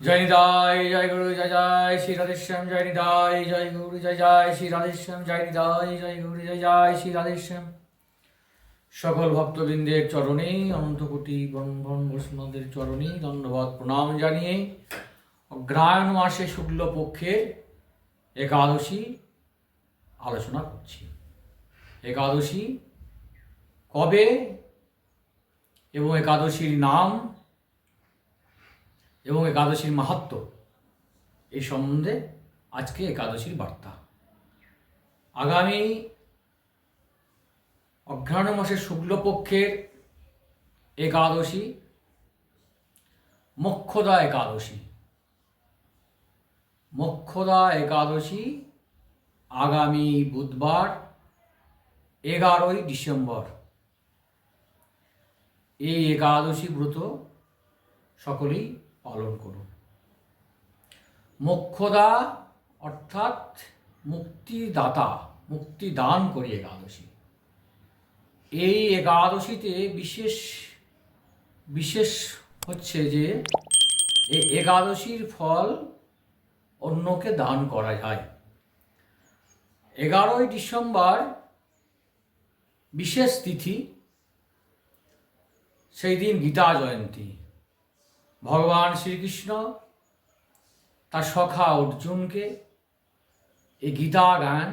জয় নিদায় জয় গুরু, জয় জয় শ্রী রাধেশ্যাম, জয় নিদায় জয় গুরু, জয় জয় শ্রী রাধেশ্যাম, জয় নিদায় জয় গুরু, জয় জয় শ্রী রাধেশ্যাম। সকল ভক্তবৃন্দের চরণে, অনন্তকোটি বন্ধন বৈষ্ণবদের চরণে ধন্যবাদ প্রণাম জানিয়ে অগ্রায়ণ মাসে শুক্ল পক্ষের একাদশী আলোচনা করছি। একাদশী কবে এবং একাদশীর নাম এবং একাদশীর মাহাত্ম। এই সম্বন্ধে আজকে একাদশীর বার্তা। আগামী অঘ্রাণ মাসের শুক্লপক্ষের একাদশী, মোক্ষদা একাদশী। মোক্ষদা একাদশী আগামী বুধবার, এগারোই ডিসেম্বর। এই একাদশী ব্রত সকলেই পালন করুন। মোক্ষদা অর্থাৎ মুক্তিদাতা মুক্তি দান করি একাদশী। এই একাদশীতে বিশেষ বিশেষ হচ্ছে যে, এই একাদশীর ফল অন্যকে দান করা যায়। এগারোই ডিসেম্বর বিশেষ তিথি, সেই দিন গীতা জয়ন্তী। ভগবান শ্রীকৃষ্ণ তার সখা অর্জুনকে এই গীতা গান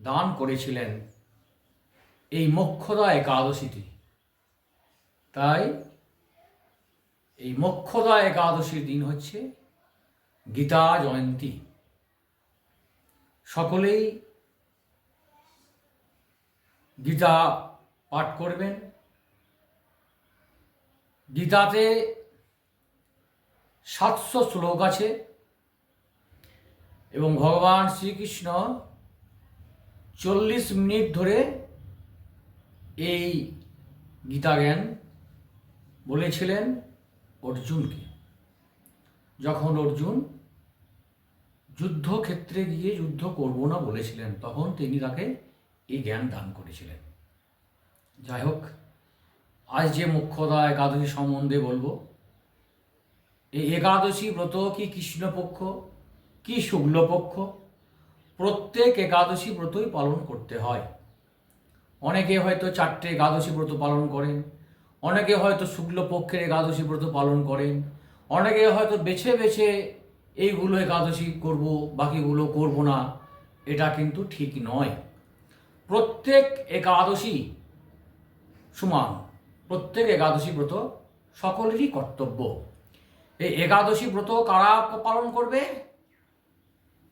দান করেছিলেন। এই মোক্ষদা একাদশীতে। তাই এই মোক্ষদা একাদশীর দিন হচ্ছে গীতা জয়ন্তী। সকলেই গীতা পাঠ করবেন। গীতাতে সাতশো শ্লোক আছে। এবং ভগবান শ্রীকৃষ্ণ চল্লিশ মিনিট ধরে এই গীতা জ্ঞান বলেছিলেন অর্জুনকে। যখন অর্জুন যুদ্ধক্ষেত্রে গিয়ে যুদ্ধ করব না বলেছিলেন, তখন তিনি তাকে এই জ্ঞান দান করেছিলেন। যাই হোক, আজ যে মুখ্যদা একাদশী সম্বন্ধে বলব এই একাদশী ব্রত কি কৃষ্ণপক্ষ? কি শুক্লপক্ষ? প্রত্যেক একাদশী ব্রতই পালন করতে হয়। অনেকে হয়তো চারটে একাদশী ব্রত পালন করেন, অনেকে হয়তো শুক্লপক্ষের একাদশী ব্রত পালন করেন, অনেকে হয়তো বেছে বেছে এইগুলো একাদশী করব, বাকিগুলো করব না, এটা কিন্তু ঠিক নয়। প্রত্যেক একাদশী সমান, প্রত্যেক একাদশী ব্রত সকলেরই কর্তব্য। এই একাদশী ব্রত কারা পালন করবে?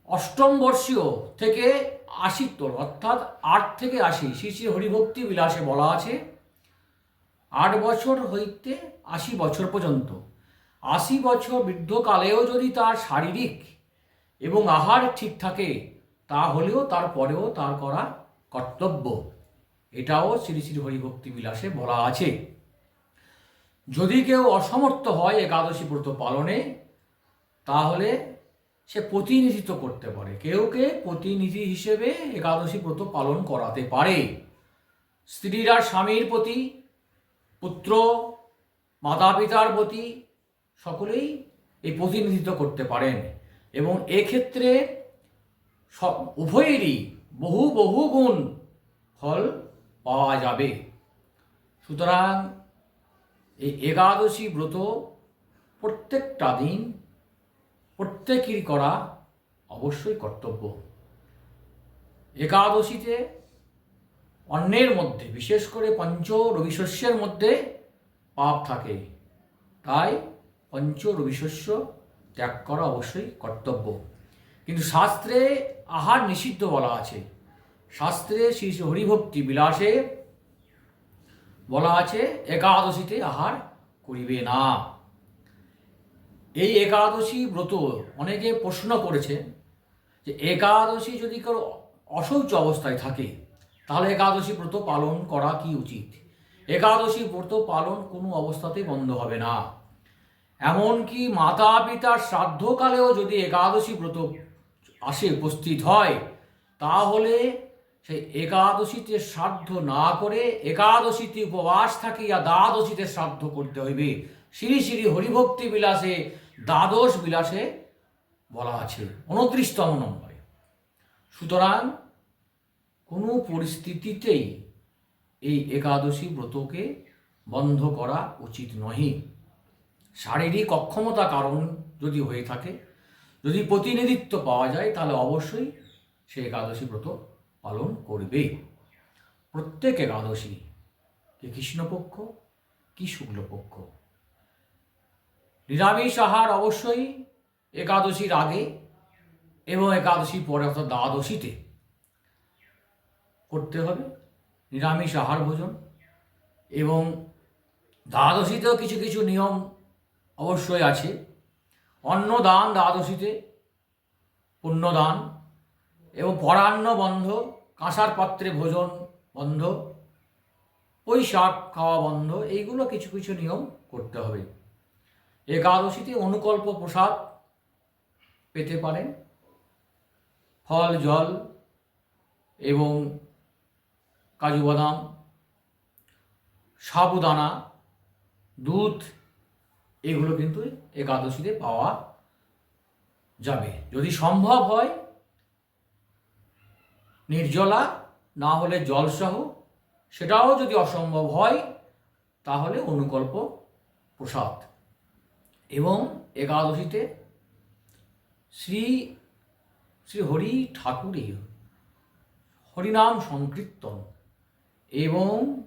অষ্টম বর্ষীয় থেকে আশিত্তর অর্থাৎ আট থেকে আশি, শ্রী শ্রী হরিভক্তি বিলাসে বলা আছে, আট বছর হইতে আশি বছর পর্যন্ত। আশি বছর বৃদ্ধকালেও যদি তার শারীরিক এবং আহার ঠিক থাকে তা তাহলেও তারপরেও তার করা কর্তব্য। এটাও শ্রী শ্রী হরিভক্তি বিলাসে বলা আছে। যদি কেউ অসমর্থ হয় একাদশী ব্রত পালনে, তাহলে সে প্রতিনিধিত্ব করতে পারে। কেউকে প্রতিনিধি হিসেবে একাদশী ব্রত পালন করাতে পারে। স্ত্রীরা স্বামীর প্রতি, পুত্র মাতা পিতার প্রতি সকলেই এই প্রতিনিধিত্ব করতে পারেন এবং এক্ষেত্রে সব, উভয়েরই বহু বহু গুণ ফল পাওয়া যাবে। সুতরাং এই একাদশী ব্রত প্রত্যেকটা দিন প্রত্যেকেরই করা অবশ্যই কর্তব্য। একাদশীতে অন্যের মধ্যে, বিশেষ করে পঞ্চ রবিশস্যের মধ্যে পাপ থাকে। তাই পঞ্চ রবিশস্য ত্যাগ করা অবশ্যই কর্তব্য। কিন্তু শাস্ত্রে আহার নিষিদ্ধ বলা আছে। শাস্ত্রে শ্রী হরিভক্তি বিলাসে বলা আছে, একাদশীতে আহার করিবে না। এই একাদশী ব্রত অনেকে প্রশ্ন করেছে যে একাদশী যদি কারও অশৌচ অবস্থায় থাকে, তাহলে একাদশী ব্রত পালন করা কি উচিত? একাদশী ব্রত পালন কোনো অবস্থাতেই বন্ধ হবে না। এমনকি মাতা পিতার শ্রাদ্ধকালেও যদি একাদশী ব্রত আসে, উপস্থিত হয়, তাহলে সেই একাদশীতে শ্রাদ্ধ না করে একাদশীতে উপবাস থাকিয়া দ্বাদশীতে শ্রাদ্ধ করতে হইবে। শ্রী শ্রী হরিভক্তি বিলাসে, দ্বাদশ বিলাসে বলা আছে, উনত্রিশতম নম্বরে। সুতরাং কোনো পরিস্থিতিতেই এই একাদশী ব্রতকে বন্ধ করা উচিত নহে। শারীরিক অক্ষমতা কারণ যদি হয়ে থাকে, যদি প্রতিনিধিত্ব পাওয়া যায়, তাহলে অবশ্যই সে একাদশী ব্রত পালন করবে। প্রত্যেক একাদশী কি কৃষ্ণপক্ষ, কি শুক্লপক্ষ? নিরামিষ আহার অবশ্যই একাদশীর আগে এবং একাদশীর পরে অর্থাৎ দ্বাদশীতে করতে হবে। নিরামিষ আহার ভোজন এবং দ্বাদশীতেও কিছু কিছু নিয়ম অবশ্যই আছে। অন্নদান দ্বাদশীতে, পুণ্যদান এবং পরান্ন বন্ধ, কাঁসার পাত্রে ভোজন বন্ধ ওই শাক খাওয়া বন্ধ, এইগুলো কিছু কিছু নিয়ম করতে হবে। একাদশীতে অনুকল্প প্রসাদ পেতে পারেন। ফল, জল এবং কাজু বাদাম, সাবুদানা, দুধ, এগুলো কিন্তু একাদশীতে পাওয়া যাবে। যদি সম্ভব হয় নির্জলা, না হলে জলসহ, সেটাও যদি অসম্ভব হয়, তাহলে অনুকল্প প্রসাদ। এবং একাদশীতে শ্রী শ্রী হরি ঠাকুরের হরিনাম সংকীর্তন এবং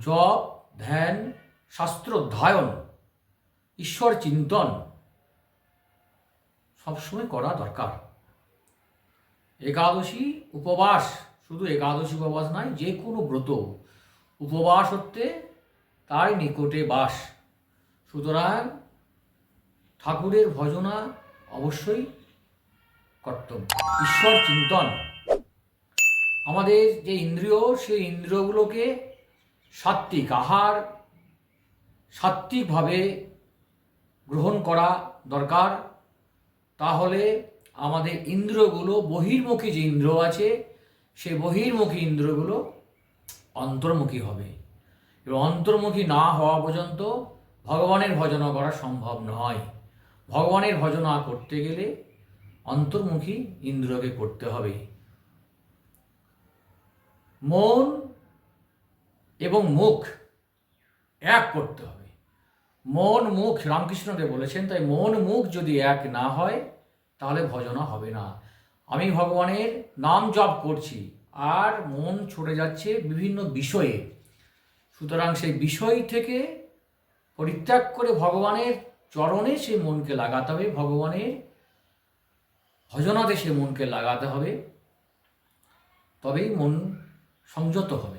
জপ, ধ্যান শাস্ত্র অধ্যয়ন ঈশ্বর চিন্তন সবসময় করা দরকার। একাদশী উপবাস, শুধু একাদশী উপবাস নয়, যে কোনো ব্রত উপবাস হতে তার নিকটে বাস। সুতরাং ঠাকুরের ভজনা অবশ্যই কর্তব্য। ঈশ্বর চিন্তন। আমাদের যে ইন্দ্রিয়, সেই ইন্দ্রিয়গুলোকে সাত্ত্বিক আহার সাত্ত্বিকভাবে গ্রহণ করা দরকার। তাহলে আমাদের ইন্দ্রগুলো বহির্মুখী যে ইন্দ্র আছে, সে বহির্মুখী ইন্দ্রগুলো অন্তর্মুখী হবে। এবং অন্তর্মুখী না হওয়া পর্যন্ত ভগবানের ভজনা করা সম্ভব নয়। ভগবানের ভজনা করতে গেলে অন্তর্মুখী ইন্দ্রকে করতে হবে। মন এবং মুখ এক করতে হবে। মন, মুখ রামকৃষ্ণদেব বলেছেন, তাই মন, মুখ যদি এক না হয় তাহলে ভজনা হবে না। আমি ভগবানের নাম জপ করছি আর মন ছুটে যাচ্ছে বিভিন্ন বিষয়ে। সুতরাং সেই বিষয় থেকে পরিত্যাগ করে ভগবানের চরণে সে মনকে লাগাতে হবে, ভগবানের ভজনাতে সে মনকে লাগাতে হবে। তবেই মন সংযত হবে।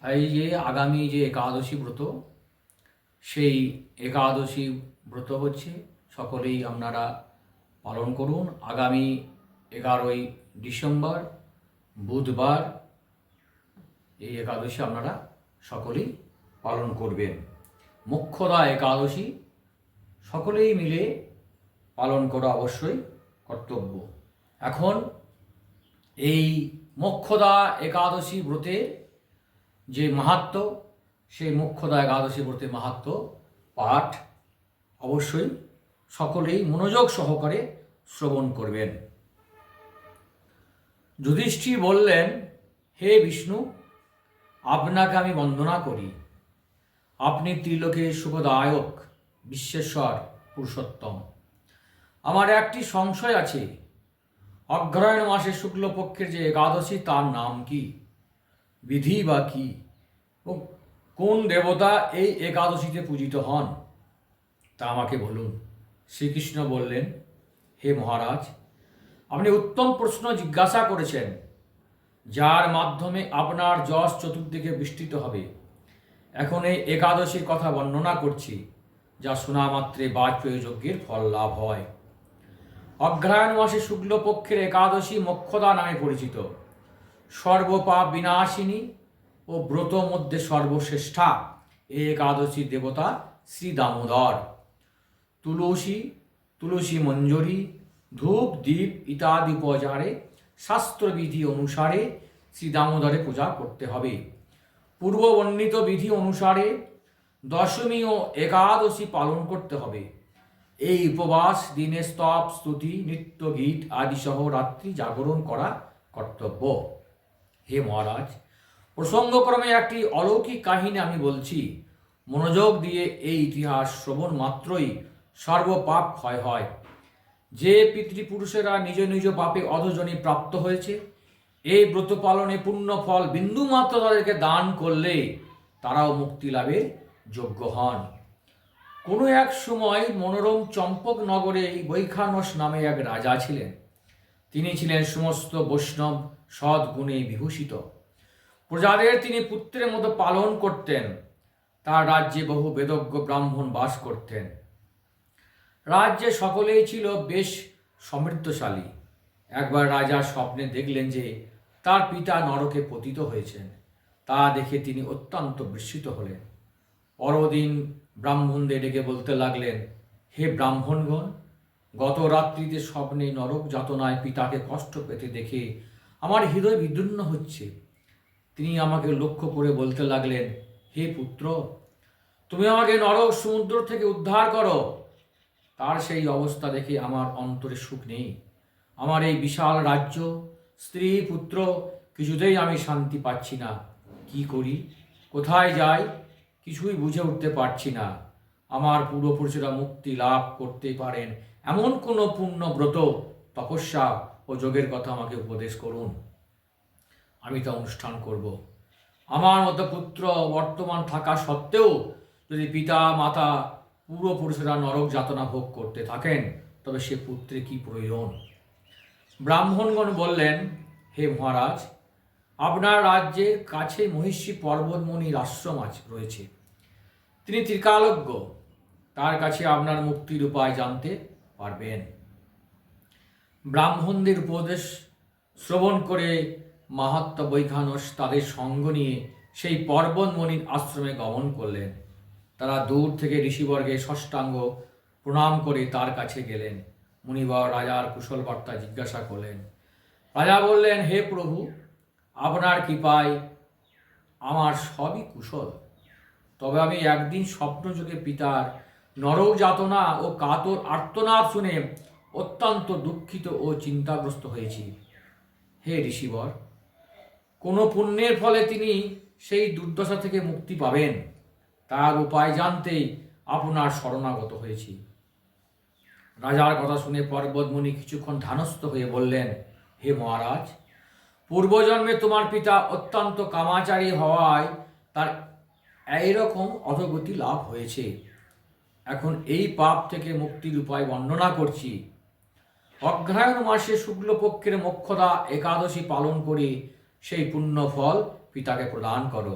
তাই যে আগামী যে একাদশী ব্রত, সেই একাদশী ব্রত হচ্ছে। সকলেই আপনারা পালন করুন। আগামী এগারোই ডিসেম্বর, বুধবার এই একাদশী আপনারা সকলেই পালন করবেন। মুখ্যদা একাদশী, সকলেই মিলে পালন করা অবশ্যই কর্তব্য। এখন এই মোক্ষদা একাদশী ব্রতে যে মাহাত্ম সেই মোক্ষদা একাদশী ব্রতে মাহাত্ম পাঠ অবশ্যই সকলেই মনোযোগ সহকারে শ্রবণ করবেন। যুধিষ্ঠির বললেন, হে বিষ্ণু, আপনাকে আমি বন্দনা করি। আপনি ত্রিলোকের সুখদায়ক, বিশ্বেশ্বর, পুরুষোত্তম। আমার একটি সংশয় আছে। অগ্রহায়ণ মাসের শুক্লপক্ষের যে একাদশী, তার নাম কি? বিধি বা কি? ও কোন দেবতা এই একাদশীতে পূজিত হন? তা আমাকে বলুন। শ্রীকৃষ্ণ বললেন হে মহারাজ, আপনি উত্তম প্রশ্ন জিজ্ঞাসা করেছেন, যার মাধ্যমে আপনার যশ চতুর্দিকে বিস্তৃত হবে। এখন এই একাদশীর কথা বর্ণনা করছি, যা শোনা মাত্রে বাজপেয়ী যজ্ঞের ফল লাভ হয়। অগ্রহায়ণ মাসে শুক্লপক্ষের একাদশী মোক্ষদা নামে পরিচিত। সর্বপাপ বিনাশিনী ও ব্রত মধ্যে সর্বশ্রেষ্ঠা এই একাদশী দেবতা শ্রী দামোদর। তুলসী তুলসী মঞ্জরি, ধূপ দ্বীপ ইত্যাদি উপচারে, শাস্ত্রবিধি অনুসারে শ্রী দামোদরে পূজা করতে হবে। পূর্ব বর্ণিত বিধি অনুসারে দশমী ও একাদশী পালন করতে হবে। এই উপবাস, দিনে স্তব, স্তুতি, নৃত্য গীত আদি সহ রাত্রি জাগরণ করা কর্তব্য। হে মহারাজ, প্রসঙ্গক্রমে একটি অলৌকিক কাহিনী আমি বলছি। মনোযোগ দিয়ে এই ইতিহাস শ্রবণ মাত্রই সর্বপাপ ক্ষয় হয়। যে পিতৃপুরুষেরা নিজ নিজ পাপে অধজনী প্রাপ্ত হয়েছে, এই ব্রত পালনে পুণ্য ফল বিন্দুমাত্র তাদেরকে দান করলে তারাও মুক্তি লাভের যোগ্য হন। কোনো এক সময় মনোরম চম্পক নগরে বৈখানস নামে এক রাজা ছিলেন। তিনি ছিলেন সমস্ত বৈষ্ণব সদ্গুণে বিভূষিত। প্রজাদের তিনি পুত্রের মতো পালন করতেন। তার রাজ্যে বহু বেদজ্ঞ ব্রাহ্মণ বাস করতেন। রাজ্যে সকলেই ছিল বেশ সমৃদ্ধশালী। একবার রাজা স্বপ্নে দেখলেন যে তার পিতা নরকে পতিত হয়েছেন। তা দেখে তিনি অত্যন্ত বিস্মিত হলেন। পরদিন ব্রাহ্মণদের ডেকে বলতে লাগলেন, হে ব্রাহ্মণগণ, গত রাত্রিতে স্বপ্নে নরক যাতনায় পিতাকে কষ্ট পেতে দেখে আমার হৃদয় বিদীর্ণ হচ্ছে। তিনি আমাকে লক্ষ্য করে বলতে লাগলেন, হে পুত্র, তুমি আমাকে নরক সমুদ্র থেকে উদ্ধার করো। তার সেই অবস্থা দেখে আমার অন্তরে সুখ নেই। আমার এই বিশাল রাজ্য, স্ত্রী, পুত্র, কিছুতেই আমি শান্তি পাচ্ছি না। কি করি? কোথায় যাই? কিছুই বুঝে উঠতে পারছি না। আমার পূর্বপুরুষেরা মুক্তি লাভ করতে পারেন এমন কোনো পূর্ণ ব্রত, তপস্যা ও যোগের কথা আমাকে উপদেশ করুন। আমি তা অনুষ্ঠান করব। আমার মতো পুত্র বর্তমান থাকা সত্ত্বেও যদি পিতা, মাতা পূর্বপুরুষেরা নরক যাতনা ভোগ করতে থাকেন, তবে সে পুত্রে কি প্রয়োজন? ব্রাহ্মণগণ বললেন, হে মহারাজ, আপনার রাজ্যের কাছে মহিষী পর্বতমণির আশ্রম আছে রয়েছে। তিনি ত্রিকালজ্ঞ, তার কাছে আপনার মুক্তির উপায় জানতে পারবেন। ব্রাহ্মণদের উপদেশ শ্রবণ করে মাহাত্ম বৈখানস তাদের সঙ্গ নিয়ে সেই পর্বতমণির আশ্রমে গমন করলেন। তারা দূর থেকে ঋষিবর্গে ষষ্ঠাঙ্গ প্রণাম করে তার কাছে গেলেন। মুনিবর রাজার কুশল বার্তা জিজ্ঞাসা করলেন, রাজা বললেন, হে প্রভু, আপনার কৃপায় আমার সবই কুশল। তবে আমি একদিন স্বপ্নযোগে পিতার নরক যাতনা ও কাতর আর্তনাদ শুনে অত্যন্ত দুঃখিত ও চিন্তাগ্রস্ত হয়েছি। হে ঋষিবর, কোনো পুণ্যের ফলে তিনি সেই দুর্দশা থেকে মুক্তি পাবেন। তার উপায় জানতেই আপনার শরণাগত হয়েছি। রাজার কথা শুনে পর্বতমণি কিছুক্ষণ ধানস্থ হয়ে বললেন, হে মহারাজ, পূর্বজন্মে তোমার পিতা অত্যন্ত কামাচারী হওয়ায় তার এইরকম অধগতি লাভ হয়েছে। এখন এই পাপ থেকে মুক্তির উপায় বর্ণনা করছি। অগ্রায়ণ মাসে শুক্লপক্ষের মোক্ষদা একাদশী পালন করে সেই পুণ্য ফল পিতাকে প্রদান করো।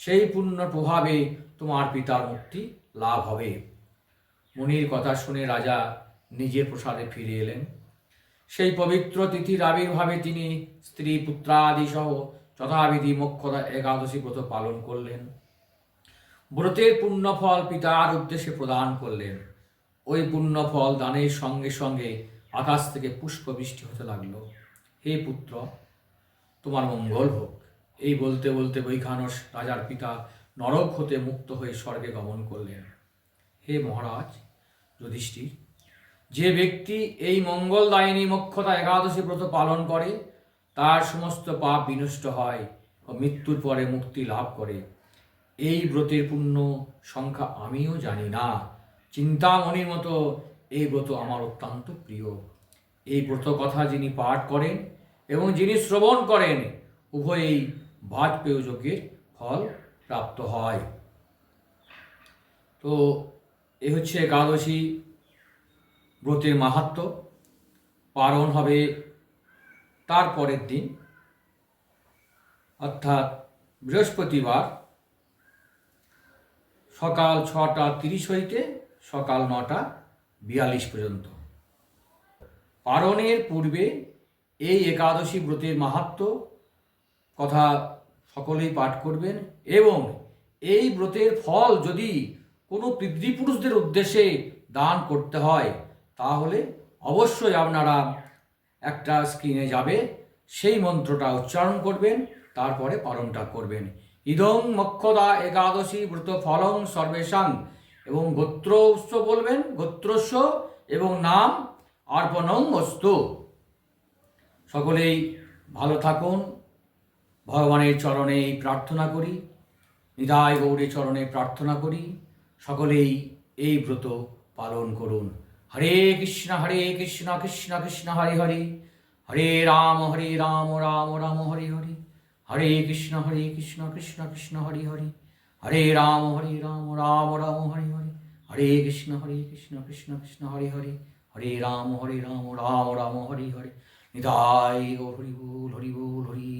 সেই পুণ্য প্রভাবে তোমার পিতার মুক্তি লাভ হবে। মুনির কথা শুনে রাজা নিজের প্রসাদে ফিরে এলেন। সেই পবিত্র তিথির আবির্ভাবে তিনি স্ত্রী, পুত্রাদি সহ যথাবিধি মোক্ষদা একাদশী ব্রত পালন করলেন। ব্রতের পুণ্যফল পিতার উদ্দেশ্যে প্রদান করলেন। ওই পুণ্যফল দানের সঙ্গে সঙ্গে আকাশ থেকে পুষ্প বৃষ্টি হতে লাগল। হে পুত্র, তোমার মঙ্গল হোক। এই বলতে বলতে বৈখানস রাজার পিতা নরক হতে মুক্ত হয়ে স্বর্গে গমন করলেন। হে মহারাজ, যুধিষ্ঠির, যে ব্যক্তি এই মঙ্গলদায়িনী মক্ষতা একাদশী ব্রত পালন করে, তার সমস্ত পাপ বিনষ্ট হয় ও মৃত্যুর পরে মুক্তি লাভ করে। এই ব্রতের পূর্ণ সংখ্যা আমিও জানি না। চিন্তামণির মতো এই ব্রত আমার অত্যন্ত প্রিয়। এই ব্রত কথা যিনি পাঠ করেন এবং যিনি শ্রবণ করেন, উভয়েই বাজপেয় যজ্ঞের ফল প্রাপ্ত হয়। তো এ হচ্ছে একাদশী ব্রতের মাহাত্ম পালন হবে তার পরের দিন। অর্থাৎ বৃহস্পতিবার সকাল ছটা তিরিশ হইতে সকাল নটা বিয়াল্লিশ পর্যন্ত। পারণের পূর্বে এই একাদশী ব্রতের মাহাত্ম কথা সকলেই পাঠ করবেন এবং এই ব্রতের ফল যদি কোনো পিতৃপুরুষদের উদ্দেশ্যে দান করতে হয়, তাহলে অবশ্যই আপনারা একটা স্ক্রিনে যাবে, সেই মন্ত্রটা উচ্চারণ করবেন, তারপরে পালনটা করবেন। ইদং মক্ষদা একাদশী ব্রত ফলং সর্বেশাং এবং গোত্র উৎস বলবেন, গোত্রস্য এবং নাম অর্পণং অস্তু। সকলেই ভালো থাকুন। ভগবানের চরণে প্রার্থনা করি নিদায় গৌরের চরণে প্রার্থনা করি, সকলেই এই ব্রত পালন করুন। হরে কৃষ্ণ হরে কৃষ্ণ কৃষ্ণ কৃষ্ণ, হরে হরে। হরে রাম হরে রাম রাম রাম, হরে হরে। হরে কৃষ্ণ হরে কৃষ্ণ কৃষ্ণ কৃষ্ণ, হরে হরে। হরে রাম হরে রাম রাম রাম, হরে হরে। হরে কৃষ্ণ হরে কৃষ্ণ কৃষ্ণ কৃষ্ণ, হরে হরে। হরে রাম হরে রাম রাম রাম, হরে হরে। নিতাই হরি বল হরি বল হরি।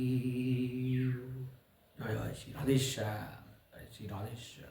জয় শ্রী রাধেশ্যাম জয় শ্রী রাধেশ্যাম।